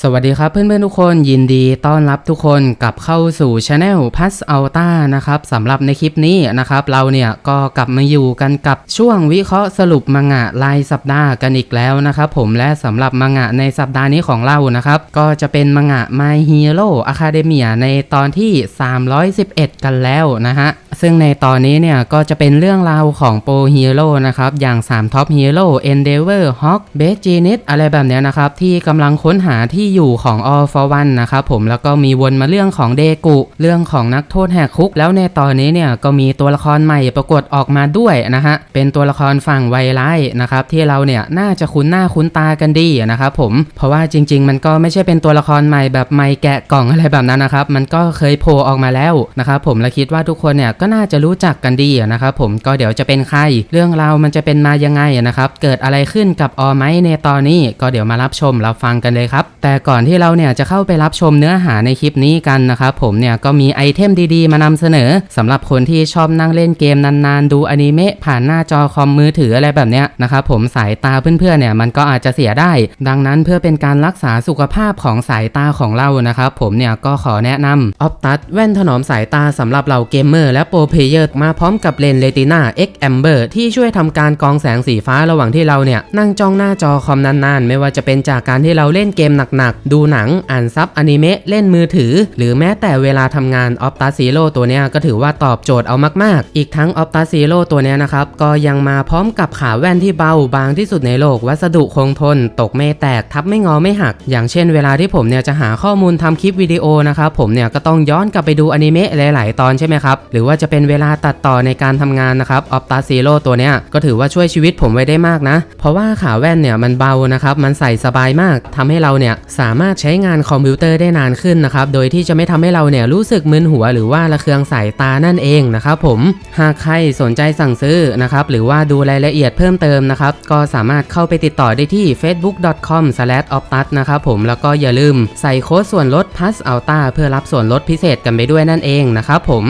สวัสดีครับเพื่อนๆทุกคนยินดีต้อนรับทุกคนกลับเข้าสู่ช anel พัสอัลต้านะครับสำหรับในคลิปนี้นะครับเราเนี่ยก็กลับมาอยู่กันกับช่วงวิเคราะห์สรุปมังงะรายสัปดาห์กันอีกแล้วนะครับผมและสำหรับมังงะในสัปดาห์นี้ของเรานะครับก็จะเป็นมังงะ My Hero Academia ในตอนที่ 311 กันแล้วนะฮะ ซึ่งในตอนนี้เนี่ยก็จะเป็นเรื่องราวของโปรฮีโร่นะครับ อย่าง3ท็อปฮีโร่ Endeavor Hawk b e g e n i t อะไรแบบเนี้ยนะครับ ที่กำลังค้นหาที่อยู่ของ All for One นะครับผมแล้วก็มีวนมาเรื่องของเดกุ เรื่องของนักโทษแหกคุก แล้วในตอนนี้เนี่ยก็มีตัวละครใหม่ปรากฏออกมาด้วยนะฮะ เป็นตัวละครฝั่งไวไลนะครับที่เราเนี่ยน่าจะคุ้นหน้าคุ้นตากันดีนะครับผมเพราะว่าจริง ๆ มันก็ไม่ใช่เป็นตัวละครใหม่แบบไม่แกะกล่องอะไรแบบนั้นนะครับมันก็เคยโผล่ออกมาแล้วนะครับผมและคิดว่าทุกคนเนี่ยก็น่าจะรู้จักกันดีนะครับผมก็เดี๋ยวจะเป็นใคร เรื่องราวมันจะเป็นมายังไงนะครับเกิดอะไรขึ้นกับออไมในตอนนี้ก็เดี๋ยวมารับชมรับฟังกันเลยครับ แต่ก่อนที่เราเนี่ยจะเข้าไปรับชมเนื้อหาในคลิปนี้กันนะครับผมเนี่ยก็มีไอเทมดีๆ มานำเสนอสำหรับคนที่ชอบนั่งเล่นเกมนานๆ ดูอนิเมะผ่านหน้าจอคอมมือถืออะไรแบบเนี้ยนะครับผมสายตาเพื่อนๆเนี่ยมันก็อาจจะเสียได้ ดังนั้นเพื่อเป็นการรักษาสุขภาพของสายตาของเรานะครับผมเนี่ยก็ขอแนะนำออฟตัดแว่นถนอมสายตาสำหรับเราเกมเมอร์และโปรเพลเยอร์มาพร้อมกับเลนเรติน่า X Amber ที่ช่วยทำการกองแสงสีฟ้าระหว่างที่เราเนี่ย นั่งจ้องหน้าจอคอมนานๆ ไม่ว่าจะเป็นจากการที่เราเล่นเกมหนักๆ ดูหนัง อ่านซับอนิเมะ เล่นมือถือ หรือแม้แต่เวลาทำงานออฟตัสซีโร่ตัวเนี้ยก็ถือว่าตอบโจทย์เอามากๆ อีกทั้งออฟตัสซีโร่ตัวเนี้ยนะครับ ก็ยังมาพร้อมกับขาแว่นที่เบาบางที่สุดในโลก วัสดุคงทน ตกไม่แตกทับไม่งอไม่หัก อย่างเช่น เวลาที่ผมเนี่ยจะหาข้อมูลทำคลิปวิดีโอนะครับผมเนี่ยก็ต้องย้อนกลับไปดูอนิเมะหลาย ๆ ตอนใช่ไหมครับหรือว่าจะเป็นเวลาตัดต่อในการทำงานนะครับออฟตัสซีโร่ตัวเนี้ยก็ถือว่าช่วยชีวิตผมไว้ได้มากนะ เพราะว่าขาแว่นเนี่ยมันเบานะครับมันใส่สบายมากทำให้เราเนี่ยสามารถใช้งานคอมพิวเตอร์ได้นานขึ้นนะครับโดยที่จะไม่ทำให้เราเนี่ยรู้สึกมึนหัวหรือว่าระเคืองสายตานั่นเองนะครับผมหากใครสนใจสั่งซื้อนะครับหรือว่าดูรายละเอียดเพิ่มเติมนะครับก็สามารถเข้าไปติดต่อได้ที่ facebook.com/optus นะครับผมแล้วก็อย่าลืมใส่โค้ดส่วนลด plus alta เพื่อรับส่วนลดพิเศษกันไปด้วยนั่นเองนะครับผม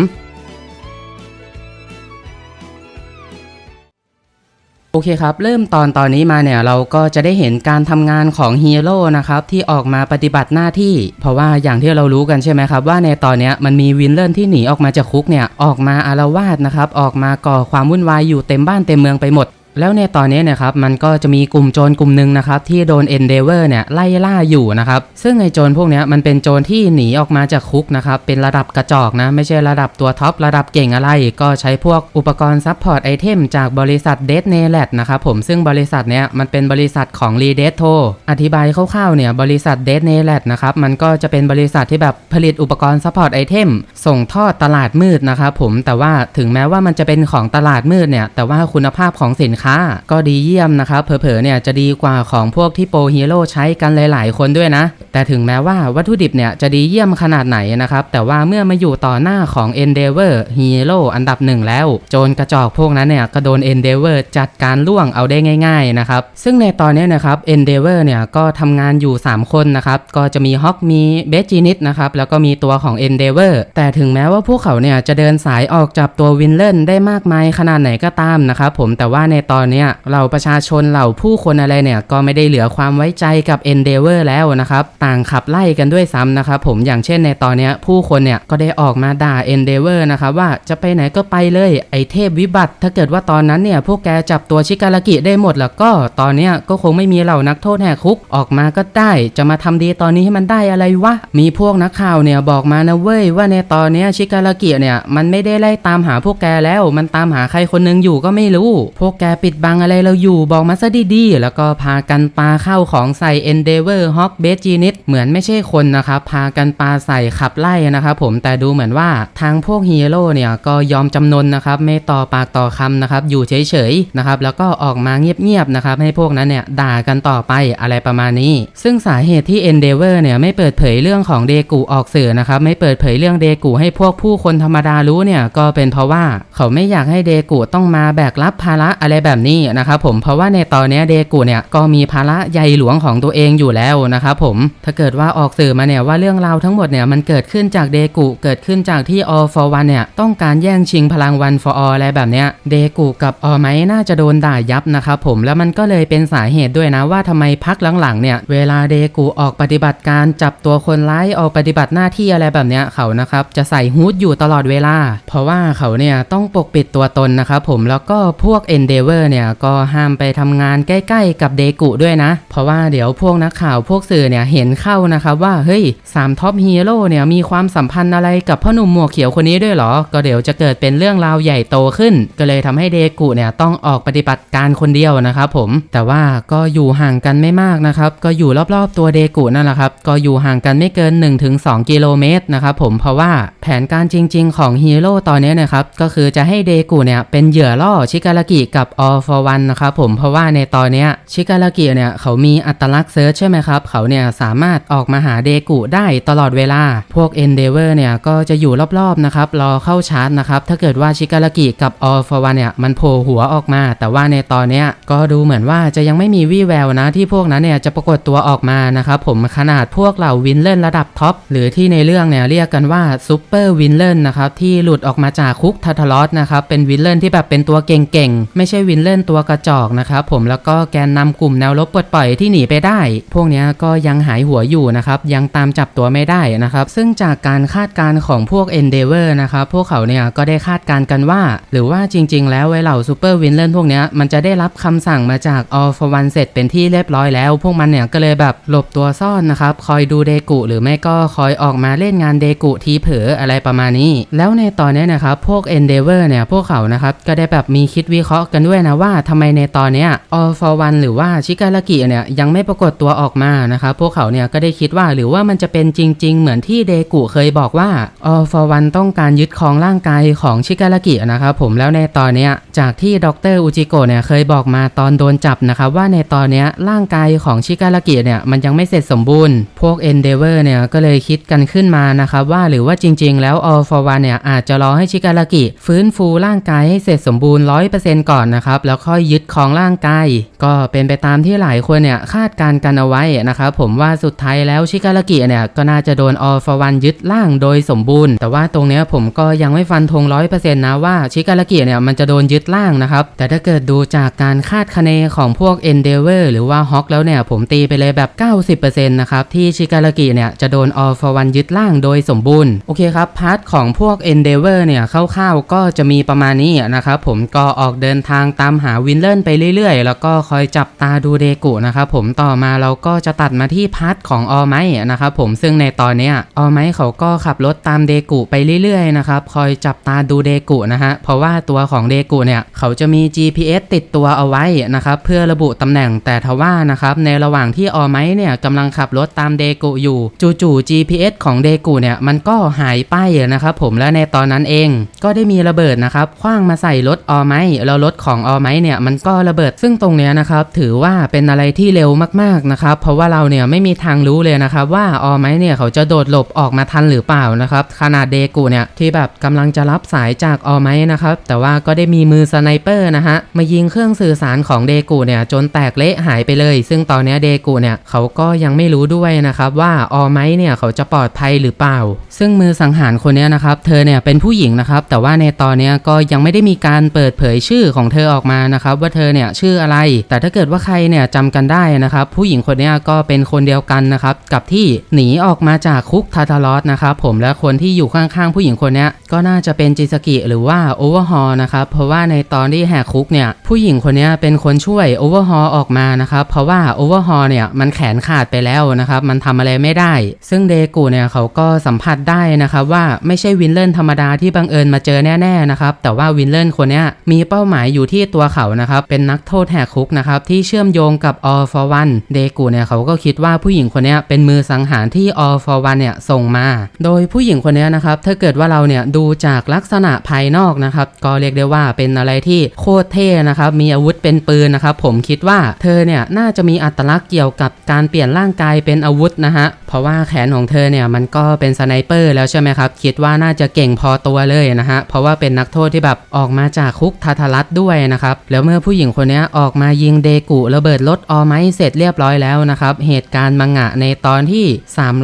โอเคครับ เริ่มตอนตอนนี้มาเนี่ยเราก็จะได้เห็นการทำงานของฮีโร่นะครับที่ออกมาปฏิบัติหน้าที่ เพราะว่าอย่างที่เรารู้กันใช่ไหมครับว่าในตอนนี้มันมีวินเลนที่หนีออกมาจากคุกเนี่ยออกมาอารวาสนะครับออกมาก่อความวุ่นวายอยู่เต็มบ้านเต็มเมืองไปหมด แล้วในตอนนี้นะครับมันก็จะมีกลุ่มโจรกลุ่มหนึ่งนะครับที่โดน Endeavor เนี่ยไล่ล่าอยู่นะครับซึ่งไอ้โจรพวกนี้มันเป็นโจรที่หนีออกมาจากคุกนะครับเป็นระดับกระจอกนะไม่ใช่ระดับตัวท็อประดับเก่งอะไร ก็ใช้พวกอุปกรณ์ซัพพอร์ตไอเทมจากบริษัท d e a d n a l e t นะครับผมซึ่งบริษัทเนี้ยมันเป็นบริษัทของ r e d e t o อธิบายคร่าวๆเนี่ยบริษัท d e a d n a l e t นะครับมันก็จะเป็นบริษัทที่แบบผลิตอุปกรณ์ซัพพอร์ตไอเทมส่งทอดตลาดมืดนะครับผมแต่ว่าถึงแม้ว่ามันจะเป็นของตลาดมืดเนี่ยแต่ว่าคุณภาพของสินค้า ก็ดีเยี่ยมนะครับเผลอๆเนี่ยจะดีกว่าของพวกที่โปรฮีโร่ใช้กันหลาย ๆ คนด้วยนะ แต่ถึงแม้ว่าวัตถุดิบเนี่ยจะดีเยี่ยมขนาดไหนนะครับ แต่ว่าเมื่อมาอยู่ต่อหน้าของ Endeavor Hero อันดับหนึ่งแล้ว โจรกระจอกพวกนั้นเนี่ยก็โดน Endeavor จัดการล่วงเอาได้ง่าย ๆ นะครับ ซึ่งในตอนนี้นะครับ Endeavor เนี่ยก็ทำงานอยู่ 3 คนนะครับ ก็จะมีฮอกมีเบจินิตนะครับ แล้วก็มีตัวของ Endeavor แต่ถึงแม้ว่าพวกเขาเนี่ยจะเดินสายออกจับตัววินเลนได้มากมายขนาดไหนก็ตามนะครับผมแต่ว่าในตอนเนี้ยเราประชาชนเหล่าผู้คนอะไรเนี่ยก็ไม่ได้เหลือความไว้ใจกับ Endeavor แล้วนะครับต่างขับไล่กันด้วยซ้ำนะครับผมอย่างเช่นในตอนเนี้ยผู้คนเนี่ยก็ได้ออกมาด่า Endeavor นะครับว่าจะไปไหนก็ไปเลยไอเทพวิบัติ ถ้าเกิดว่าตอนนั้นเนี่ยพวกแกจับตัวชิการากิได้หมดแล้วก็ตอนเนี้ยก็คงไม่มีเหล่านักโทษแหกคุกออกมาก็ได้ จะมาทำดีตอนนี้ให้มันได้อะไรวะมีพวกนักข่าวเนี่ยบอกมานะเว้ยว่าในตอนเนี้ยชิการากิเนี่ยมันไม่ได้ไล่ตามหาพวกแกแล้ว มันตามหาใครคนหนึงอยู่ก็ไม่รู้ พวกแกปิดบังอะไรเราอยู่บอกมาซะดีๆ แล้วก็พากันปาเข้าของใส่ Endeavor Hawk b e g e n i t เหมือนไม่ใช่คนนะครับ พากันปาใส่ขับไล่นะครับผมแต่ดูเหมือนว่าทางพวกฮีโร่เนี่ยก็ยอมจำนนนะครับ ไม่ต่อปากต่อคำนะครับ อยู่เฉยๆนะครับ แล้วก็ออกมาเงียบๆนะครับ ให้พวกนั้นเนี่ยด่ากันต่อไปอะไรประมาณนี้ ซึ่งสาเหตุที่ Endeavor เนี่ยไม่เปิดเผยเรื่องของเดกูออกสื่อนะครับ ไม่เปิดเผยเรื่องเดกูให้พวกผู้คนธรรมดารู้เนี่ยก็เป็นเพราะว่าเขาไม่อยากให้เดกูต้องมาแบกรับภาระอะไรแบบแบบนี้นะครับผมเพราะว่าในตอนนี้เดกุเนี่ยก็มีภาระใหญ่หลวงของตัวเองอยู่แล้วนะครับผมถ้าเกิดว่าออกสื่อมาเนี่ยว่าเรื่องราวทั้งหมดเนี่ยมันเกิดขึ้นจากเดกุเกิดขึ้นจากที่ All for One เนี่ยต้องการแย่งชิงพลัง One for All อะไรแบบเนี้ยเดกุกับออไมน่าจะโดนด่ายับนะครับผมแล้วมันก็เลยเป็นสาเหตุด้วยนะว่าทำไมพักหลังๆเนี่ยเวลาเดกุออกปฏิบัติการจับตัวคนร้ายออกปฏิบัติหน้าที่อะไรแบบเนี้ยเขานะครับจะใส่ฮูดอยู่ตลอดเวลา เพราะว่าเขาเนี่ยต้องปกปิดตัวตนนะครับผมแล้วก็พวก Endeavor เนี่ยก็ห้ามไปทำงานใกล้ๆกับเดกุด้วยนะ เพราะว่าเดี๋ยวพวกนักข่าวพวกสื่อเนี่ยเห็นเข้านะครับว่าเฮ้ยสามท็อปฮีโร่เนี่ยมีความสัมพันธ์อะไรกับพ่อหนุ่มหมวกเขียวคนนี้ด้วยเหรอ ก็เดี๋ยวจะเกิดเป็นเรื่องราวใหญ่โตขึ้น ก็เลยทำให้เดกุเนี่ยต้องออกปฏิบัติการคนเดียวนะครับผม แต่ว่าก็อยู่ห่างกันไม่มากนะครับ ก็อยู่รอบๆตัวเดกุนั่นแหละครับ ก็อยู่ห่างกันไม่เกิน 1-2 กิโลเมตรนะครับผม เพราะว่าแผนการจริง ๆ ของฮีโร่ตอนนี้นะครับ ก็คือจะให้เดกุเนี่ยเป็นเหยื่อล่อชิการากิกับ All for One นะครับผมเพราะว่าในตอนนี้ชิการากิเนี่ย เขามีอัตลักษณ์เซิร์ชใช่ไหมครับ เขาเนี่ยสามารถออกมาหาเดกุได้ตลอดเวลา พวก Endeavor เนี่ยก็จะอยู่รอบๆนะครับรอเข้าชาร์จนะครับ ถ้าเกิดว่าชิการากิกับ All for One เนี่ยมันโผล่หัวออกมา แต่ว่าในตอนนี้ก็ดูเหมือนว่าจะยังไม่มีวี่แววนะที่พวกนั้นเนี่ยจะปรากฏตัวออกมานะครับผมขนาดพวกเหล่าวินเลนระดับท็อปหรือที่ในเรื่องเนี่ยเรียกกันว่าซูเปอร์วินเลนนะครับที่หลุดออกมาจากคุกทาทารอสนะครับเป็นวินเลนที่แบบเป็นตัวเก่งๆไม่ใช่วินเล่นตัวกระจอกนะครับผมแล้วก็แกนนำกลุ่มแนวรบปลดปล่อยที่หนีไปได้ พวกนี้ก็ยังหายหัวอยู่นะครับยังตามจับตัวไม่ได้นะครับ ซึ่งจากการคาดการณ์ของพวก Endeavor นะครับพวกเขาเนี่ยก็ได้คาดการณ์กันว่า หรือว่าจริง ๆ แล้วไอ้เหล่าซูเปอร์วินเลนพวกนี้มันจะได้รับคำสั่งมาจาก All for One เสร็จเป็นที่เรียบร้อยแล้ว พวกมันเนี่ยก็เลยแบบหลบตัวซ่อนนะครับคอยดูเดกุหรือไม่ก็คอยออกมาเล่นงานเดกุทีเผออะไรประมาณนี้ แล้วในตอนนี้นะครับพวก Endeavor เนี่ยพวกเขานะครับก็ได้แบบมีคิดวิเคราะห์กันด้วยนะว่าทำไมในตอนเนี้ย All for One หรือว่าชิการากิเนี่ยยังไม่ปรากฏตัวออกมานะครับพวกเขาเนี่ยก็ได้คิดว่าหรือว่ามันจะเป็นจริง ๆ เหมือนที่เดกุเคยบอกว่า All for One ต้องการยึดครองร่างกายของชิการากินะครับผมแล้วในตอนเนี้ยจากที่ดรอุจิโกะเนี่ยเคยบอกมาตอนโดนจับนะครับว่าในตอนเนี้ยร่างกายของชิการากิเนี่ยมันยังไม่เสร็จสมบูรณ์ พวก Endeavor เนี่ยก็เลยคิดกันขึ้นมานะครับว่าหรือว่าจริง ๆ แล้ว All for One เนี่ยอาจจะรอให้ชิการากิฟื้นฟูร่างกายให้เสร็จสมบูรณ์100%ก่อนนะครับแล้วค่อยยึดครองร่างกายก็เป็นไปตามที่หลายคนเนี่ยคาดการณ์กันเอาไว้นะครับผมว่าสุดท้ายแล้วชิการากิเนี่ยก็น่าจะโดน All for One ยึดร่างโดยสมบูรณ์ แต่ว่าตรงนี้ผมก็ยังไม่ฟันธง100%นต์นะว่าชิการากิเนี่ยมันจะโดนยึดร่างนะครับ แต่ถ้าเกิดดูจากการคาดคะเนของพวก Endeavor หรือว่า Hawk แล้วเนี่ยผมตีไปเลยแบบ 90%นะครับที่ชิการากิเนี่ยจะโดน All for One ยึดร่างโดยสมบูรณ์โอเคครับพาร์ทของพวก Endeavor เนี่ยคร่าวๆก็จะมีประมาณนี้นะครับผมก็ออกเดินทางตามหาวินเลนไปเรื่อยๆ แล้วก็คอยจับตาดูเดกุนะครับผมต่อมาเราก็จะตัดมาที่พาร์ทของออไมนะครับผมซึ่งในตอนนี้ออไมเขาก็ขับรถตามเดกุไปเรื่อยๆนะครับคอยจับตาดูเดกุนะฮะเพราะว่าตัวของเดกุเนี่ยเขาจะมี GPS ติดตัวเอาไว้นะครับเพื่อระบุตำแหน่งแต่ทว่านะครับในระหว่างที่ออไมเนี่ยกำลังขับรถตามเดกุอยู่จู่ๆ GPS ของเดกุเนี่ยมันก็หายไปนะครับผมและในตอนนั้นเองก็ได้มีระเบิดนะครับคว้างมาใส่รถออไมแล้วรถของออไมเนี่ยมันก็ระเบิดซึ่งตรงเนี้ยนะครับถือว่าเป็นอะไรที่เร็วมากๆนะครับเพราะว่าเราเนี่ยไม่มีทางรู้เลยนะครับว่าออไมเนี่ยเขาจะโดดหลบออกมาทันหรือเปล่านะครับขนาดเดกูเนี่ยที่แบบกำลังจะรับสายจากออไมนะครับแต่ว่าก็ได้มีมือสไนเปอร์นะฮะมายิงเครื่องสื่อสารของเดกูเนี่ยจนแตกเละหายไปเลย ซึ่งตอนเนี้ยเดกูเนี่ยเขาก็ยังไม่รู้ด้วยนะครับว่าออไมเนี่ยเขาจะปลอดภัยหรือเปล่า ซึ่งมือสังหารคนนี้นะครับเธอเนี่ยเป็นผู้หญิงนะครับแต่ว่าในตอนเนี้ยก็ยังไม่ได้มีการเปิดเผยชื่อของเธอออกมานะครับว่าเธอเนี่ยชื่ออะไร แต่ถ้าเกิดว่าใครเนี่ยจำกันได้นะครับ ผู้หญิงคนนี้ก็เป็นคนเดียวกันนะครับกับที่หนีออกมาจากคุกทาทารอสนะครับผมและคนที่อยู่ข้างๆ ผู้หญิงคนนี้ก็น่าจะเป็นจิสกิหรือว่าโอเวอร์ฮอลนะครับเพราะว่าในตอนที่แหกคุกเนี่ยผู้หญิงคนนี้เป็นคนช่วยโอเวอร์ฮอลออกมานะครับเพราะว่าโอเวอร์ฮอลเนี่ยมันแขนขาดไปแล้วนะครับมันทำอะไรไม่ได้ ซึ่งเดกูเนี่ยเขาก็สัมผัสได้นะครับว่าไม่ใช่วินเลนธรรมดาที่บังเอิญมาเจอแน่ๆนะครับแต่ว่าวินเลนคนนี้มีเป้าหมายอยู่ที่ตัวเขานะครับเป็นนักโทษแหกคุกนะครับที่เชื่อมโยงกับ All for One เดกูเนี่ยเขาก็คิดว่าผู้หญิงคนนี้เป็นมือสังหารที่ All for One เนี่ยส่งมา โดยผู้หญิงคนนี้นะครับถ้าเกิดว่าเราเนี่ยดูจากลักษณะภายนอกนะครับก็เรียกได้ว่าเป็นอะไรที่โคตรเท่นะครับมีอาวุธเป็นปืนนะครับผมคิดว่าเธอเนี่ยน่าจะมีอัตลักษณ์เกี่ยวกับการเปลี่ยนร่างกายเป็นอาวุธนะฮะเพราะว่าแขนของเธอเนี่ยมันก็เป็นสไนเปอร์แล้วใช่ไหมครับคิดว่าน่าจะเก่งพอตัวเลยนะฮะเพราะว่าเป็นนักโทษที่แบบออกมาจากคุกทาทารัสด้วยนะครับนะครับ แล้วเมื่อผู้หญิงคนนี้ออกมายิงเดกุระเบิดรถออไมเสร็จเรียบร้อยแล้วนะครับ เหตุการณ์มังงะในตอนที่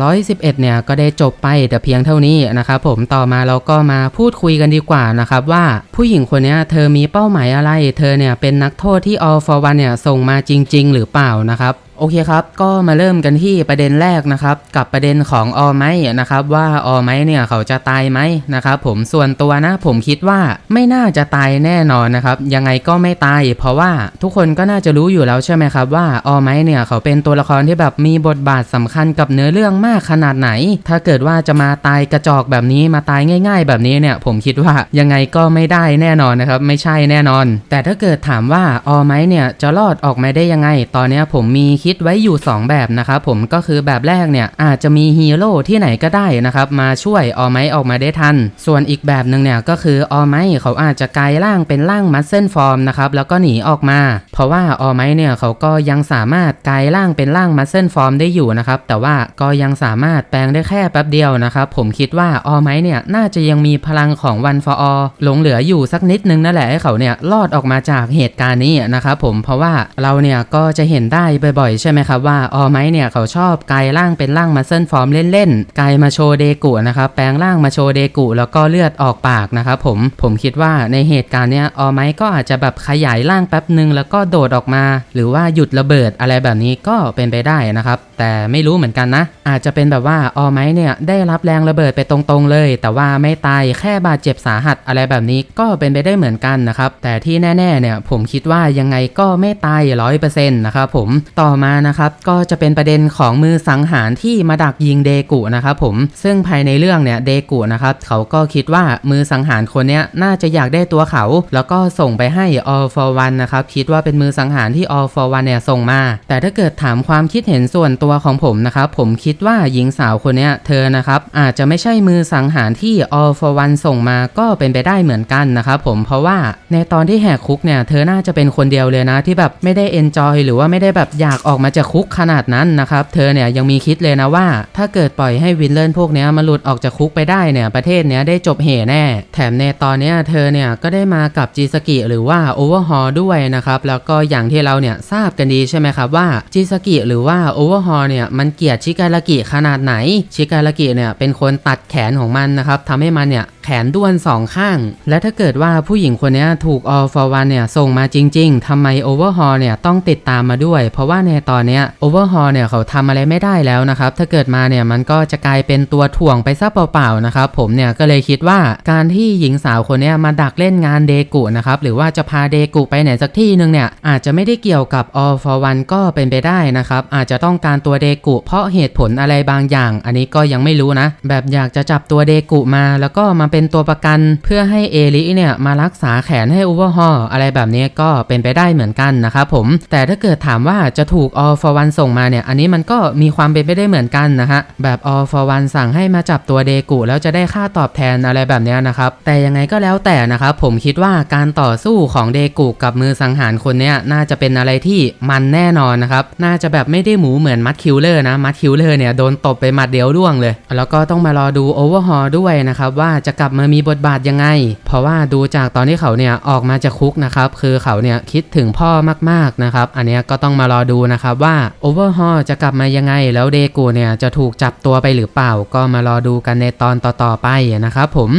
311 เนี่ยก็ได้จบไปแต่เพียงเท่านี้นะครับผมต่อมาเราก็มาพูดคุยกันดีกว่านะครับว่าผู้หญิงคนนี้เธอมีเป้าหมายอะไร เธอเนี่ยเป็นนักโทษที่ All for One เนี่ยส่งมาจริง ๆ หรือเปล่านะครับ โอเคครับ ก็มาเริ่มกันที่ประเด็นแรกนะครับ กับประเด็นของออไมนะครับ ว่าออไมเนี่ยเขาจะตายไหมนะครับ ผมส่วนตัวนะ ผมคิดว่าไม่น่าจะตายแน่นอนนะครับ ยังไงก็ไม่ตาย เพราะว่าทุกคนก็น่าจะรู้อยู่แล้วใช่ไหมครับ ว่าออไมเนี่ยเขาเป็นตัวละครที่แบบมีบทบาทสำคัญกับเนื้อเรื่องมากขนาดไหน ถ้าเกิดว่าจะมาตายกระจอกแบบนี้มาตายง่าย ๆ แบบนี้เนี่ย ผมคิดว่ายังไงก็ไม่ได้แน่นอนนะครับ ไม่ใช่แน่นอน แต่ถ้าเกิดถามว่าออไมเนี่ยจะรอดออกมาได้ยังไง ตอนนี้ผมมีคิิดไว้อยู่ 2 แบบนะครับผมก็คือแบบแรกเนี่ยอาจจะมีฮีโร่ที่ไหนก็ได้นะครับมาช่วยออไมออกมาได้ทัน ส่วนอีกแบบหนึ่งเนี่ยก็คือออไมเขาอาจจะกลายร่างเป็นร่างมัสเซนฟอร์มนะครับแล้วก็หนีออกมา เพราะว่าออไมเนี่ยเขาก็ยังสามารถกลายร่างเป็นร่างมัสเซนฟอร์มได้อยู่นะครับแต่ว่าก็ยังสามารถแปลงได้แค่แป๊บเดียวนะครับผมคิดว่าออไมเนี่ยน่าจะยังมีพลังของวันฟออหลงเหลืออยู่สักนิดนึงนั่นแหละให้เขาเนี่ยรอดออกมาจากเหตุการณ์นี้นะครับผมเพราะว่าเราเนี่ยก็จะเห็นได้บ่อยใช่ไหมครับว่าออไมเนี่ยเขาชอบกลายร่างเป็นร่างมัสเซนฟอร์มเล่นๆกลายมาโชว์เดกุนะครับแปลงร่างมาโชว์เดกุแล้วก็เลือดออกปากนะครับผมผมคิดว่าในเหตุการณ์เนี้ยออไมก็อาจจะแบบขยายร่างแป๊บหนึ่งแล้วก็โดดออกมา หรือว่าหยุดระเบิดอะไรแบบนี้ก็เป็นไปได้นะครับ แต่ไม่รู้เหมือนกันนะ อาจจะเป็นแบบว่าออไมเนี่ยได้รับแรงระเบิดไปตรงๆเลย แต่ว่าไม่ตายแค่บาดเจ็บสาหัสอะไรแบบนี้ก็เป็นไปได้เหมือนกันนะครับแต่ที่แน่ๆเนี่ยผมคิดว่ายังไงก็ไม่ตายร้อยเปอร์เซ็นต์นะครับผมต่อมานะครับก็จะเป็นประเด็นของมือสังหารที่มาดักยิงเดกุนะครับผมซึ่งภายในเรื่องเนี่ยเดกุนะครับเขาก็คิดว่ามือสังหารคนเนี้ยน่าจะอยากได้ตัวเขา แล้วก็ส่งไปให้ All for One นะครับคิดว่าเป็นมือสังหารที่ All for One เนี่ยส่งมา แต่ถ้าเกิดถามความคิดเห็นส่วนตัวของผมนะครับผมคิดว่าหญิงสาวคนเนี้ยเธอนะครับอาจจะไม่ใช่มือสังหารที่ All for One ส่งมาก็เป็นไปได้เหมือนกันนะครับผมเพราะว่าในตอนที่แหกคุกเนี่ยเธอน่าจะเป็นคนเดียวเลยนะที่แบบไม่ได้ enjoy หรือว่าไม่ได้แบบอยากออกมาจากคุกขนาดนั้นนะครับ เธอเนี่ยยังมีคิดเลยนะว่า ถ้าเกิดปล่อยให้วินเลนพวกเนี้ยมาหลุดออกจากคุกไปได้เนี่ยประเทศเนี้ยได้จบเหแน่ แถมในตอนเนี้ยเธอเนี่ยก็ได้มากับจิสกิหรือว่าโอเวอร์ฮอด้วยนะครับแล้วก็อย่างที่เราเนี่ยทราบกันดีใช่ไหมครับว่าจิสกิหรือว่าโอเวอร์ฮอเนี่ยมันเกลียดชิการากิขนาดไหน ชิการากิเนี่ยเป็นคนตัดแขนของมันนะครับทำให้มันเนี่ย ขนด้วนสองข้าง และถ้าเกิดว่าผู้หญิงคนนี้ถูก All for One เนี่ยส่งมาจริง ๆทำไม Overhaul เนี่ยต้องติดตามมาด้วย เพราะว่าในตอนนี้ Overhaul เนี่ยเขาทำอะไรไม่ได้แล้วนะครับ ถ้าเกิดมาเนี่ยมันก็จะกลายเป็นตัวถ่วงไปซะเปล่าๆนะครับ ผมเนี่ยก็เลยคิดว่าการที่หญิงสาวคนนี้มาดักเล่นงานเดกุนะครับหรือว่าจะพาเดกุไปไหนสักที่หนึ่งเนี่ยอาจจะไม่ได้เกี่ยวกับ All for One ก็เป็นไปได้นะครับอาจจะต้องการตัวเดกุ เพราะเหตุผลอะไรบางอย่าง อันนี้ก็ยังไม่รู้นะ แบบอยากจะจับตัวเดกุมาแล้วก็มาเป็นเป็นตัวประกันเพื่อให้เอลิเนี่ยมารักษาแขนให้ Overhaul อะไรแบบนี้ก็เป็นไปได้เหมือนกันนะครับผม แต่ถ้าเกิดถามว่าจะถูก All for One ส่งมาเนี่ย อันนี้มันก็มีความเป็นไปได้เหมือนกันนะฮะ แบบ All for One สั่งให้มาจับตัวเดกุแล้วจะได้ค่าตอบแทนอะไรแบบนี้นะครับ แต่ยังไงก็แล้วแต่นะครับผมคิดว่าการต่อสู้ของเดกุกับมือสังหารคนเนี้ยน่าจะเป็นอะไรที่มันแน่นอนนะครับ น่าจะแบบไม่ได้หมูเหมือนมัดคิลเลอร์นะ มัดคิลเลอร์เนี่ยโดนตบไปหมัดเดียวร่วงเลย แล้วก็ต้องมารอดู Overhaul ด้วยนะครับว่าจะกลับมามีบทบาทยังไง เพราะว่าดูจากตอนที่เขาเนี่ยออกมาจากคุกนะครับคือเขาเนี่ยคิดถึงพ่อมากๆนะครับ อันนี้ก็ต้องมารอดูนะครับว่า Overhaul จะกลับมายังไง แล้วเดกูเนี่ยจะถูกจับตัวไปหรือเปล่า ก็มารอดูกันในตอนต่อๆไปนะครับผม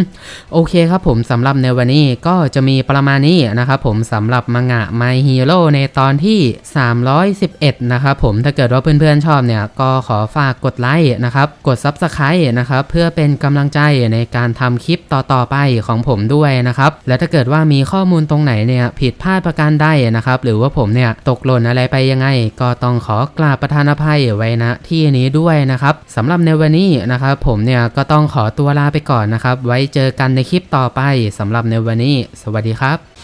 โอเคครับผมสำหรับในวันนี้ก็จะมีประมาณนี้นะครับผมสำหรับมังงะ My Hero ในตอนที่ 311 นะครับผมถ้าเกิดว่าเพื่อนๆชอบเนี่ยก็ขอฝากกดไลค์นะครับกด Subscribe นะครับเพื่อเป็นกำลังใจในการทำคลิปลิปต่อๆไปของผมด้วยนะครับและถ้าเกิดว่ามีข้อมูลตรงไหนเนี่ยผิดพลาดประการใดนะครับหรือว่าผมเนี่ยตกหล่นอะไรไปยังไง ก็ต้องขอกราบประธานอภัยไว้นะที่นี้ด้วยนะครับสำหรับในวันนี้นะครับผมเนี่ยก็ต้องขอตัวลาไปก่อนนะครับ ไว้เจอกันในคลิปต่อไปสำหรับในวันนี้ สวัสดีครับ